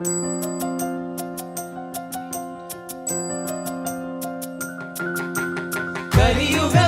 Ready, you go.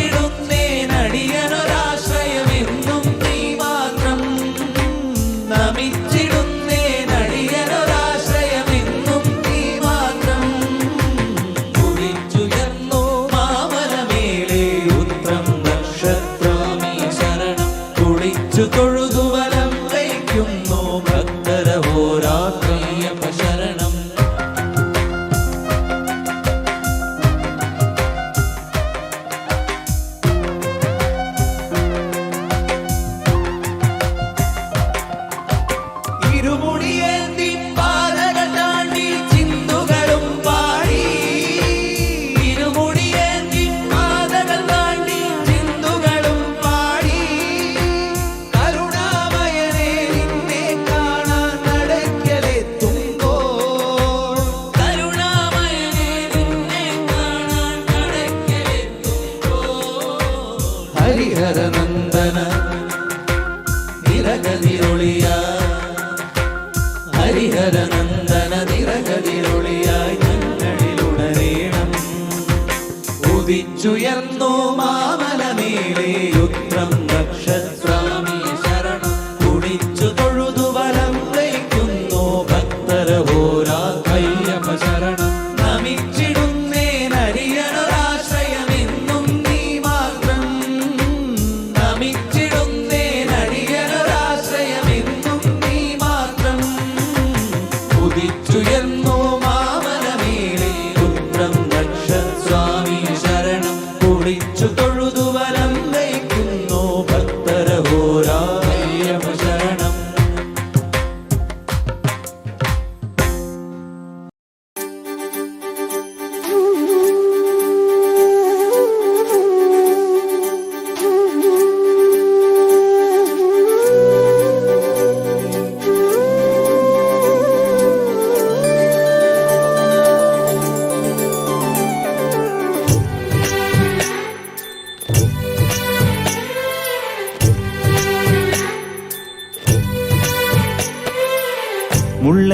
കുളിച്ചു തൊഴുതു വലം വയ്ക്കുന്നു ഭക്തരഹോരാത്രയ്യപ്പ ശരണം ഇരുമുടിയേന്തി ഹരിഹരനന്ദന നിരകതിരൊളിയ ഹരിഹരനന്ദന നിരകതിരൊളിയായി ഞങ്ങളിലുണരേണം ഉദിച്ചുയർന്നു മാമലമേലെ യുത്രം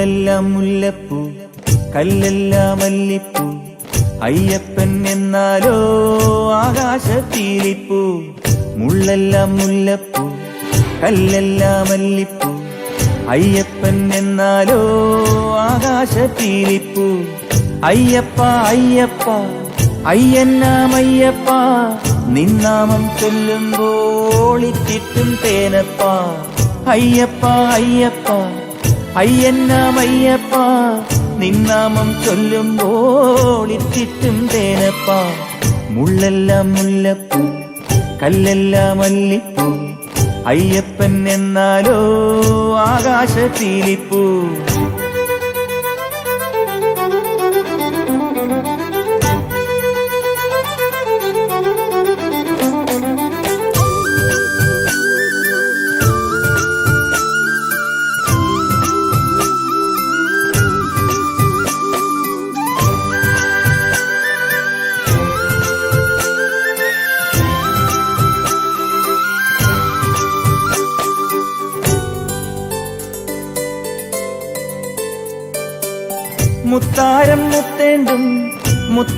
മുള്ളെല്ലാം മുല്ലപ്പൂ കല്ലെല്ലാം മല്ലിപ്പൂ അയ്യപ്പൻ എന്നാലോ ആകാശത്തീലിപ്പൂ. മുള്ളെല്ലാം മുല്ലപ്പൂ കല്ലെല്ലാം മല്ലിപ്പൂ അയ്യപ്പൻ എന്നാലോ ആകാശത്തീലിപ്പൂ. അയ്യപ്പ അയ്യപ്പ അയ്യന്നാമയ്യപ്പ നിന്നാമം ചൊല്ലുമ്പോൾ ഇറ്റിട്ടും തേനപ്പ. അയ്യപ്പ അയ്യപ്പ അയ്യന്നാമയ്യപ്പ നിന്നാമം ചൊല്ലുമ്പോൾ ഇറ്റിട്ടും തേനപ്പ. മുള്ളെല്ലാം മുല്ലപ്പൂ കല്ലെല്ലാം മല്ലിപ്പൂ. അയ്യപ്പൻ എന്നാലോ ആകാശത്തിലിപ്പൂ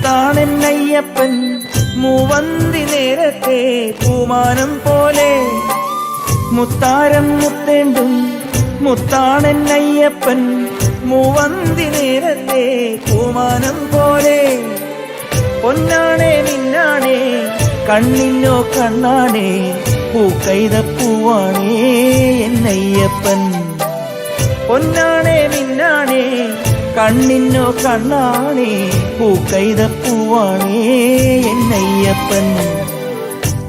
മുത്താണെന്നയ്യപ്പൻ മൂവന്തി നേരത്തെ പൂമാനം പോലെ. മുത്താരം മുത്തേണ്ടും മുത്താണെന്നയ്യപ്പൻ മൂവന്തി നേരത്തെ പൂമാനം പോലെ. പൊന്നാണേ നിന്നാണേ കണ്ണിനോ കണ്ണാണേ പൂക്കൈതപ്പൂവാണേ എന്നയ്യപ്പൻ. പൊന്നാണേ മിന്നാണേ കണ്ണിനോ കണ്ണാണേ പൂക്കൈതപ്പൂവാണേ എന്നയ്യപ്പൻ.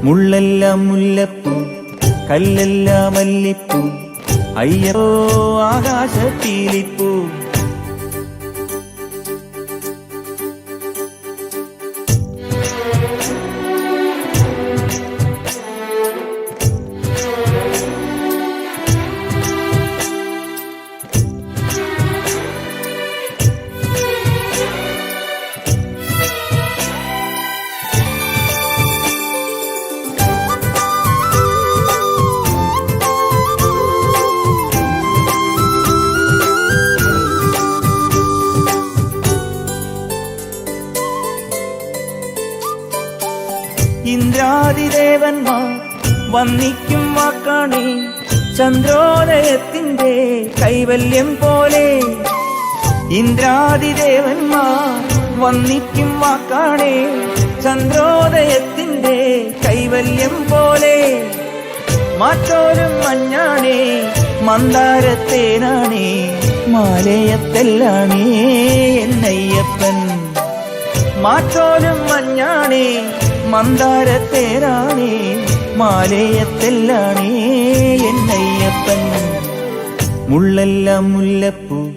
മുള്ളെല്ലാം മുല്ലപ്പൂ കല്ലെല്ലാം മല്ലിപ്പൂ അയ്യോ ആകാശത്തീലിപ്പൂ. ഇന്ദ്രാതിദേവന്മാർ വന്നിക്കും വാക്കാണേ. ചന്ദ്രോദയത്തിന്റെ കൈവല്യം പോലെ. ഇന്ദ്രാതിദേവന്മാർ വന്നിക്കും വാക്കാണേ. ചന്ദ്രോദയത്തിന്റെ കൈവല്യം പോലെ. മാറ്റോരും മഞ്ഞാണേ മന്ദാരത്തേനാണേ മാലയത്തെല്ലാണേ എന്നയ്യപ്പൻ. മാറ്റോലും മഞ്ഞാണേ മന്ദാരത്തേരാണേ മാലയത്തെല്ലാണേ എന്നയ്യപ്പൻ. മുള്ളെല്ലാം മുല്ലപ്പൂ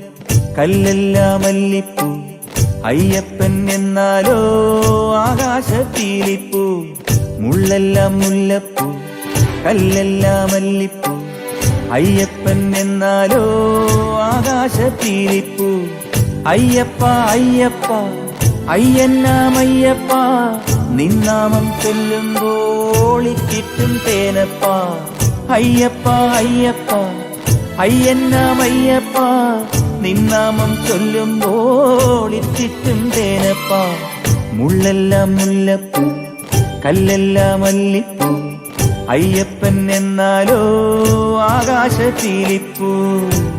കല്ലെല്ലാം മല്ലിപ്പൂ അയ്യപ്പൻ എന്നാലോ ആകാശത്തീലിപ്പൂ. മുള്ളെല്ലാം മുല്ലപ്പൂ കല്ലെല്ലാം മല്ലിപ്പൂ അയ്യപ്പൻ എന്നാലോ ആകാശത്തീലിപ്പൂ. അയ്യപ്പ അയ്യപ്പ അയ്യന്നാമയ്യപ്പ. നിന്നാമം ചൊല്ലുമ്പോളിക്കിട്ടും തേനപ്പ. അയ്യപ്പ അയ്യപ്പ. അയ്യന്നാം അയ്യപ്പ. നിന്നാമം ചൊല്ലുമ്പോളിച്ചിട്ടും തേനപ്പ. മുള്ളെല്ലാം മുല്ലപ്പൂ കല്ലെല്ലാം മല്ലിപ്പൂ. അയ്യപ്പൻ എന്നാലോ ആകാശത്തീലിപ്പൂ പൊന്നു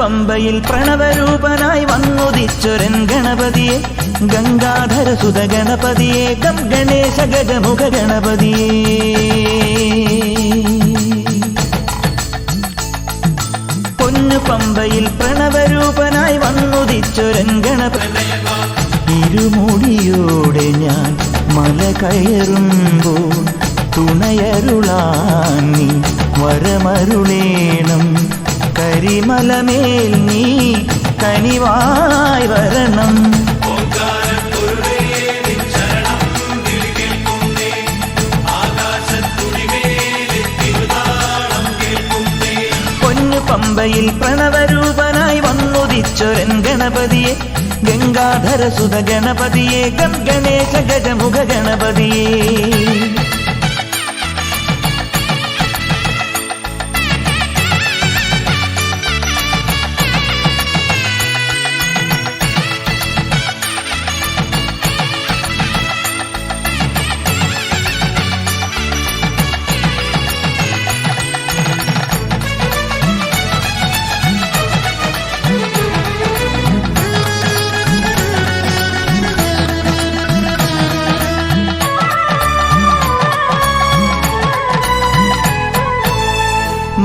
പമ്പയിൽ പ്രണവരൂപനായി വന്നുദിച്ചൊരൻ ഗണപതിയെ ഗംഗാധര സുത ഗണപതിയെ ഗണേശ ഗജമുഖ ഗണപതിയെ. പൊന്നു പമ്പയിൽ പ്രണവരൂപനായി വന്നുദിച്ചൊരൻ ഗണപതി. ഇരുമുടിയോടെ ഞാൻ മല കയറുമ്പോൾ തുണയരുളാൻ നീ വരമരുളേണം കരിമലമേൽ നീ കനിവായി വരണം. പമ്പയിൽ പ്രണവരൂപനായി വന്നുദിച്ചൊരൻ ഗണപതിയെ ഗംഗാധര സുത ഗണപതിയെ ഗംഗണേശ ഗജമുഖ ഗണപതിയെ.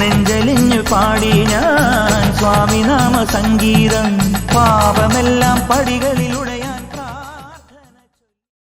നെഞ്ചലിഞ്ഞു പാടി ഞാൻ സ്വാമിനാമ സംഗീതം പാപമെല്ലാം പടികളിലൂടെ